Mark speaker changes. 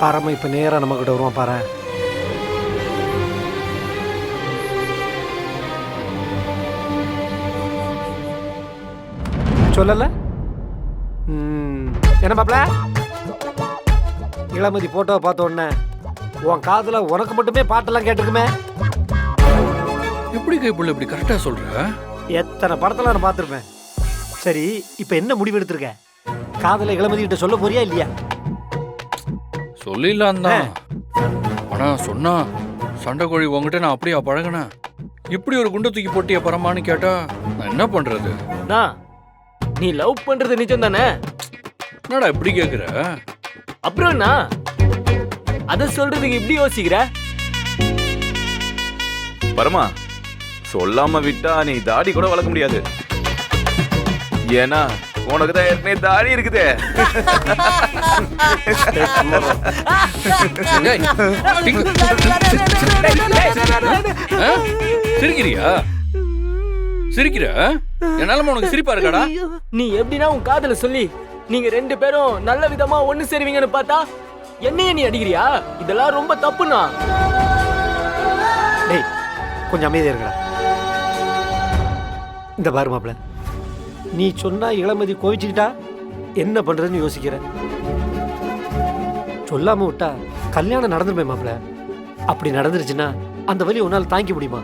Speaker 1: பாரம்மா இப்போ நேராக நம்மக்கிட்ட வருவான் பாரு. சொல்லல? என்ன மாப்ள இளமதி போட்டோவை பார்த்த உடனே உன் காதுல உனக்கு மட்டுமே பாட்டெல்லாம் கேட்டிருக்குமே.
Speaker 2: எப்படி கைப்புள்ள இப்படி கரெக்டா சொல்ற?
Speaker 1: எத்தனை படத்துல நான் பார்த்துருப்பேன். சரி இப்போ என்ன முடிவு எடுத்திருக்க? காதல இளமதி கிட்ட சொல்ல போறியா இல்லையா?
Speaker 2: சொல்லிடலாம் தான் ஆனா சொன்னா சண்டை கோழி உங்ககிட்ட நான் அப்படியா பழகினேன் இப்படி ஒரு குண்டை தூக்கி போட்டிய பரமான்னு கேட்டா நான் என்ன பண்றது?
Speaker 3: அண்ணா நீ லவ் பண்றது நிஜம் தானே
Speaker 2: என்னடா இப்படி கேக்குற?
Speaker 3: அப்புறம் என்ன? அத சொல்றதுக்கு இப்படி யோசிக்கிற?
Speaker 4: பரமா சொல்லாம விட்டா நீ தாடி கூட வளர்க்க முடியாது. ஏன்னா உனக்கு தான் ஏற்கனவே தாடி இருக்குதே?
Speaker 2: சிரிக்கிறியா? சிரிக்கிற? என்னால உனக்கு சிரிப்பா இருக்காடா?
Speaker 3: நீ எப்படின்னா உன் காதல சொல்லி நீங்க ரெண்டு பேரும் நல்ல விதமா ஒண்ணு சேருவீங்கன்னு பார்த்தா என்னைய நீ அடிக்கிறியா? இதெல்லாம் ரொம்ப தப்புண்ணா.
Speaker 1: டேய் கொஞ்சம் அமைதியா இருக்கடா இந்த பாரு மாப்ள நீ சொன்னா இளமதி கோவிச்சுக்கிட்டா என்ன பண்றதுன்னு யோசிக்கிற? சொல்லாம விட்டா கல்யாணம் நடந்துருமே மாப்பிள்ள அப்படி நடந்துருச்சுன்னா அந்த வலி உன்னால் தாங்கிக்க முடியுமா?